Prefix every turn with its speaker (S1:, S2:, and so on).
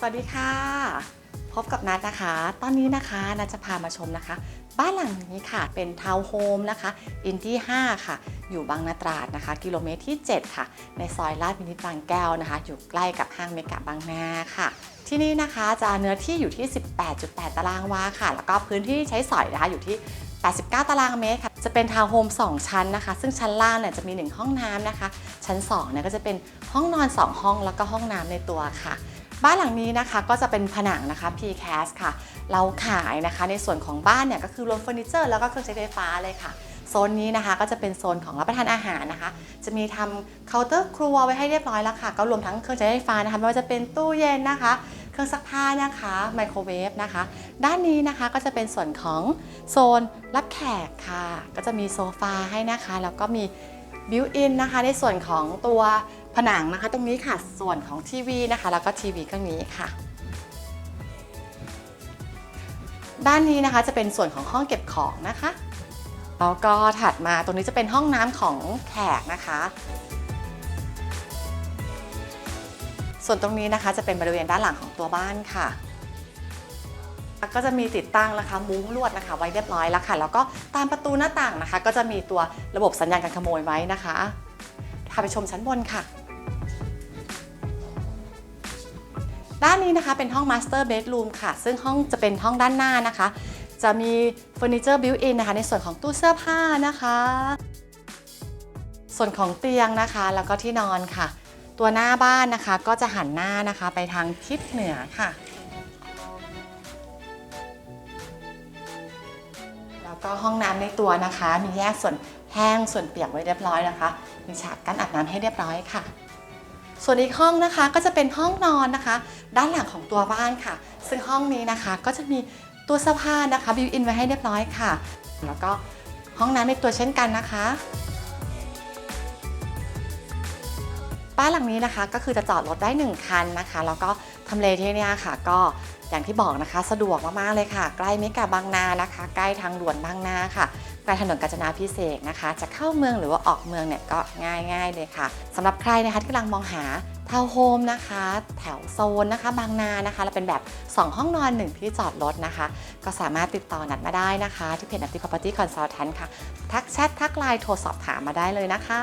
S1: สวัสดีค่ะ พบกับนัดนะคะ ตอนนี้นะคะนัดจะพามาชมนะคะ บ้านหลังนี้ค่ะเป็นทาวน์โฮมนะคะ อินที่ 5 ค่ะ อยู่บางนาตราดนะคะ กิโลเมตรที่ 7 ค่ะ ในซอยลาดพินิจบางแก้วนะคะ อยู่ใกล้กับห้างเมกะบางนาค่ะ ที่นี่นะคะจะเนื้อที่อยู่ที่ 18.8 ตารางวาค่ะ แล้วก็พื้นที่ใช้สอยนะคะอยู่ที่ 89 ตารางเมตรค่ะ จะเป็นทาวน์โฮม 2 ชั้นนะคะ ซึ่งชั้นล่างเนี่ยจะมี 1 ห้องน้ำนะคะ ชั้น2เนี่ยก็จะเป็นห้องนอน 2 ห้องแล้วก็ห้องน้ำในตัวค่ะ บ้านหลังนี้นะคะก็จะเป็นผนังนะคะ PCAS ค่ะ เราขายนะคะในส่วนของบ้านเนี่ยก็คือรวมเฟอร์นิเจอร์แล้วก็เครื่องใช้ไฟฟ้าเลยค่ะโซนนี้นะคะก็จะเป็นโซนของรับประทานอาหารนะคะ จะมีทำเคาน์เตอร์ครัวไว้ให้เรียบร้อยแล้วค่ะ ก็รวมทั้งเครื่องใช้ไฟฟ้านะคะไม่ว่าจะเป็นตู้เย็นนะคะ เครื่องซักผ้านะคะไมโครเวฟนะคะ ด้านนี้นะคะก็จะเป็นส่วนของโซนรับแขกค่ะ ก็จะมีโซฟาให้นะคะ แล้วก็มีบิวอินนะคะ ในส่วนของตัว ผนังนะคะตรงนี้ค่ะส่วนของทีวีนะคะ แล้วก็ทีวีก็นี้ค่ะ ด้านนี้นะคะจะเป็นส่วนของห้องเก็บของนะคะแล้วก็ถัดมาตรงนี้จะเป็นห้องน้ำของแขกนะคะ ส่วนตรงนี้นะคะจะเป็นบริเวณด้านหลังของตัวบ้านค่ะก็จะมีติดตั้งนะคะ มุ้งลวดนะคะ ไว้เรียบร้อยแล้วค่ะ แล้วก็ตามประตูหน้าต่างนะคะ ก็จะมีตัวระบบสัญญาณการขโมยไว้นะคะพาไปชมชั้นบนค่ะ นี้นะคะเป็นห้อง Master Bedroom ค่ะ ซึ่งห้องจะเป็นห้องด้านหน้านะคะ จะมีเฟอร์นิเจอร์บิวอินนะคะ ในส่วนของตู้เสื้อผ้านะคะ ส่วนของเตียงนะคะ แล้วก็ที่นอนค่ะ ตัวหน้าบ้านนะคะก็จะหันหน้านะคะไปทางทิศเหนือค่ะ แล้วก็ห้องน้ำในตัวนะคะ มีแยกส่วนแห้งส่วนเปียกไว้เรียบร้อยนะคะ มีฉากกั้นอาบน้ำให้เรียบร้อยค่ะ ส่วนอีกห้องนะคะก็จะเป็นห้องนอนนะคะ ด้านหลังของตัวบ้านค่ะ ซึ่งห้องนี้นะคะก็จะมีตัวเสื้อผ้านะคะบิวอินไว้ให้เรียบร้อยค่ะ แล้วก็ห้องน้ำในตัวเช่นกันนะคะ บ้านหลังนี้นะคะ ก็คือจะจอดรถได้ 1 คันนะคะ แล้วก็ทำเลที่นี่ค่ะ ก็อย่างที่บอกนะคะ สะดวกมากๆเลยค่ะ ใกล้เมกะบางนานะคะ ใกล้ทางด่วนบางนาค่ะใกล้ถนนกาญจนาพิเศษนะคะ จะเข้าเมืองหรือว่าออกเมืองเนี่ยก็ง่ายๆเลยค่ะสำหรับใครนะคะที่กำลังมองหาทาวน์โฮมนะคะ แถวโซนนะคะ บางนานะคะและเป็นแบบ 2 ห้องนอน 1 ที่จอดรถนะคะ ก็สามารถติดต่อนัดมาได้นะคะ ที่เพจนัตติ Property Consultant ค่ะ ทักแชททักไลน์โทรสอบถามมาได้เลยนะคะ